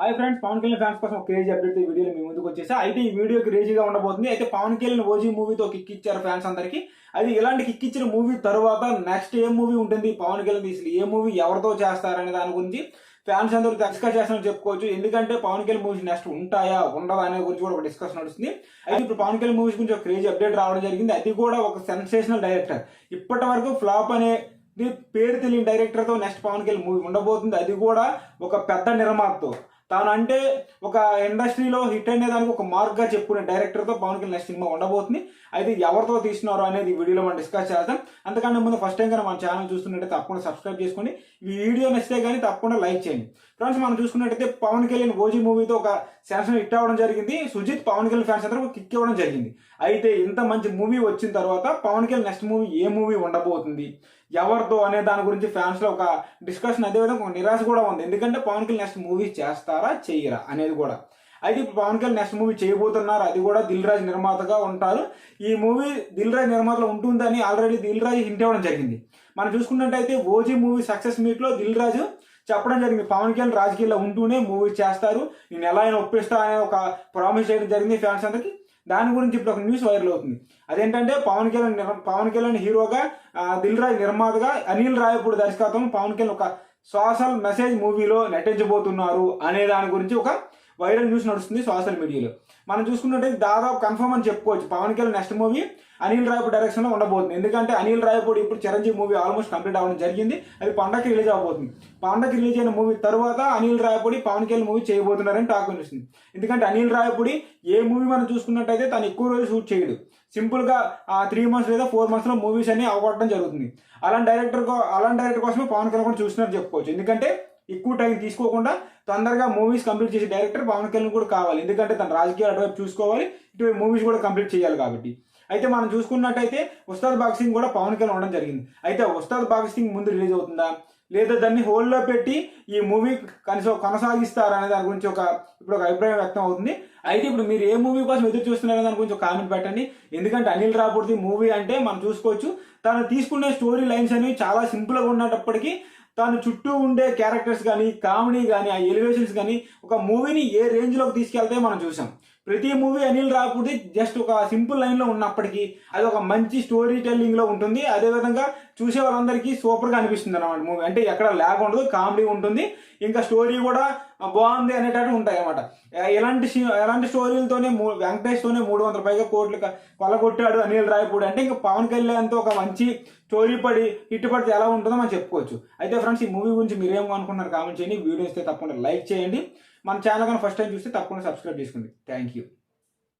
Hi friends Pawan Kalyan fans కోసం crazy update ఈ వీడియోలో మీ ముందుకు వచ్చేసి. అయితే ఈ వీడియో క్రేజీగా ఉండబోతుంది. అయితే పవన్ కళ్యాణ్ ఓజీ మూవీతో కిక్ ఇచ్చారు ఫ్యాన్స్ అందరికి. అది ఇలాంటి కిక్ ఇచ్చిన మూవీ తర్వాత నెక్స్ట్ ఏ మూవీ ఉంటుంది? పవన్ కళ్యాణ్ తీసి ఏ మూవీ ఎవరితో చేస్తారనే దాని గురించి ఫ్యాన్స్ అందరూ డిస్కస్ చేస్తామని చెప్పుకోవచ్చు. ఎందుకంటే పవన్ కళ్యాణ్ మూవీస్ నెక్స్ట్ ఉంటాయా ఉండవా అనే గురించి కూడా ఒక డిస్కస్ నడుస్తుంది. అయితే ఇప్పుడు పవన్ కళ్యాణ్ మూవీస్ గురించి ఒక క్రేజీ అప్డేట్ రావడం జరిగింది. అది కూడా ఒక సెన్సేషనల్ డైరెక్టర్ ఇప్పటి వరకు ఫ్లాప్ అనే పేరు తెలియని డైరెక్టర్తో నెక్స్ట్ పవన్ కళ్యాణ్ మూవీ ఉండబోతుంది. అది కూడా ఒక పెద్ద నిర్మాతతో. తాను అంటే ఒక ఇండస్ట్రీలో హిట్ అనే దానికి ఒక మార్క్గా చెప్పుకునే డైరెక్టర్తో పవన్ కళ్యాణ్ నెక్స్ట్ సినిమా ఉండబోతుంది. అయితే ఎవరితో తీసినారో అనేది ఈ వీడియోలో మనం డిస్కస్ చేద్దాం. అంతకంటే ముందు ఫస్ట్ టైం కానీ మన ఛానల్ చూస్తున్నట్టయితే తప్పకుండా సబ్స్క్రైబ్ చేసుకోండి ఈ వీడియో నచ్చితే కానీ తప్పకుండా లైక్ చేయండి. ఫ్రెండ్స్ మనం చూసుకున్నట్టయితే పవన్ కళ్యాణ్ ఓజీ మూవీతో ఒక శాంసంగ్ హిట్ అవ్వడం జరిగింది. సుజిత్ పవన్ కళ్యాణ్ ఫ్యాన్స్ అందరూ కిక్ ఇవ్వడం జరిగింది. అయితే ఇంత మంచి మూవీ వచ్చిన తర్వాత పవన్ కళ్యాణ్ నెక్స్ట్ మూవీ ఏ మూవీ ఉండబోతుంది? ఎవరితో అనే దాని గురించి ఫ్యాన్స్లో ఒక డిస్కషన్ అదేవిధంగా ఒక నిరాశ కూడా ఉంది. ఎందుకంటే పవన్ కళ్యాణ్ నెక్స్ట్ మూవీ చేస్తారా చేయరా అనేది కూడా. అయితే ఇప్పుడు పవన్ కళ్యాణ్ నెక్స్ట్ మూవీ చేయబోతున్నారు. అది కూడా దిల్ రాజ్ నిర్మాతగా ఉంటారు. ఈ మూవీ దిల్ రాజ్ నిర్మాతలో ఉంటుందని ఆల్రెడీ దిల్ రాజ్ హింట్ ఇవ్వడం జరిగింది. మనం చూసుకున్నట్టయితే ఓజీ మూవీ సక్సెస్ మీట్లో దిల్ రాజు చెప్పడం జరిగింది. పవన్ కళ్యాణ్ రాజకీయాల్లో ఉంటూనే మూవీ చేస్తారు. నేను ఎలా అయినా ఒప్పిస్తా అనే ఒక ప్రామిస్ చేయడం జరిగింది ఫ్యాన్స్ అందరికి. దాని గురించి ఇప్పుడు ఒక న్యూస్ వైరల్ అవుతుంది. అదేంటంటే పవన్ కళ్యాణ్ పవన్ కళ్యాణ్ హీరోగా దిల్ రాజ్ నిర్మాతగా అనిల్ రాయపూడి దర్శకత్వం పవన్ కళ్యాణ్ ఒక సోషల్ మెసేజ్ మూవీలో నటించబోతున్నారు అనే దాని గురించి ఒక వైరల్ న్యూస్ నడుస్తుంది సోషల్ మీడియాలో. మనం చూసుకున్నట్టయితే దాదాపు కన్ఫర్మ్ అని చెప్పుకోవచ్చు. పవన్ కళ్యాణ్ నెక్స్ట్ మూవీ అనిల్ రాయపూడి డైరెక్షన్లో ఉండబోతుంది. ఎందుకంటే అనిల్ రాయపూడి ఇప్పుడు చిరంజీవి మూవీ ఆల్మోస్ట్ కంప్లీట్ అవ్వడం జరిగింది. అది పండగకి రిలీజ్ అవబోతుంది పండగకి రిలీజ్ అయిన మూవీ తర్వాత అనిల్ రాయపూడి పవన్ కళ్యాణ్ మూవీ చేయబోతున్నారని టాక్ వినిపిస్తుంది. ఎందుకంటే అనిల్ రాయపూడి ఏ మూవీ మనం చూసుకున్నట్టయితే తను ఎక్కువ రోజులు షూట్ చేయడు. సింపుల్గా ఆ త్రీ మంత్స్ లేదా ఫోర్ మంత్స్లో మూవీస్ అన్ని అవగొట్టడం జరుగుతుంది. అలాంటి డైరెక్టర్ అలాంటి డైరెక్టర్ కోసమే పవన్ కళ్యాణ్ కూడా చూసినట్టు చెప్పుకోవచ్చు. ఎందుకంటే ఎక్కువ టైం తీసుకోకుండా తొందరగా మూవీస్ కంప్లీట్ చేసే డైరెక్టర్ పవన్ కళ్యాణ్ కూడా కావాలి. ఎందుకంటే తన రాజకీయాలు అటువైపు చూసుకోవాలి ఇటువైపు మూవీస్ కూడా కంప్లీట్ చేయాలి కాబట్టి. అయితే మనం చూసుకున్నట్టయితే ఉస్తాద్ బాక్సింగ్ కూడా పవన్ కళ్యాణ్ ఉండడం జరిగింది. అయితే ఉస్తాద్ బాక్సింగ్ ముందు రిలీజ్ అవుతుందా? లేదా దాన్ని హోల్డ్లో పెట్టి ఈ మూవీ కనీసం కొనసాగిస్తారు అనే దాని గురించి ఒక ఇప్పుడు ఒక అభిప్రాయం వ్యక్తం అవుతుంది. అయితే ఇప్పుడు మీరు ఏ మూవీ కోసం ఎదురు చూస్తున్నారనే దాని గురించి ఒక కామెంట్ పెట్టండి. ఎందుకంటే అనిల్ రాపూర్తి మూవీ అంటే మనం చూసుకోవచ్చు. తను తీసుకునే స్టోరీ లైన్స్ అనేవి చాలా సింపుల్గా ఉన్నప్పటికీ తాను చుట్టూ ఉండే క్యారెక్టర్స్ కానీ కామెడీ కానీ ఆ ఎలివేషన్స్ కానీ ఒక మూవీని ఏ రేంజ్లోకి తీసుకెళ్తే మనం చూసాం. ప్రతి మూవీ అనిల్ రాకూడదు. జస్ట్ ఒక సింపుల్ లైన్లో ఉన్నప్పటికీ అది ఒక మంచి స్టోరీ టెల్లింగ్లో ఉంటుంది. అదేవిధంగా చూసే వాళ్ళందరికీ సూపర్గా అనిపిస్తుంది అన్నమాట మూవీ. అంటే ఎక్కడ లేకుండా కామెడీ ఉంటుంది. ఇంకా స్టోరీ కూడా బాగుంది అనేటట్టు ఉంటాయి అన్నమాట. ఎలాంటి ఎలాంటి స్టోరీలతోనే మూ- వెంకటేష్తోనే మూడు వందల పైగా కోట్లు కొలగొట్టాడు కొల్లగొట్టాడు అనిల్ రాయపూడి. అంటే ఇంకా పవన్ కళ్యాణ్తో ఒక మంచి స్టోరీ పడి హిట్ పడితే ఎలా ఉంటుందో మనం చెప్పుకోవచ్చు. అయితే ఫ్రెండ్స్ ఈ మూవీ గురించి మీరేం అనుకున్నారు కామెంట్ చేయండి. వీడియో ఇస్తే తప్పకుండా లైక్ చేయండి. మన ఛానల్ కానీ ఫస్ట్ టైం చూస్తే తప్పకుండా సబ్స్క్రైబ్ చేసుకోండి. Thank you.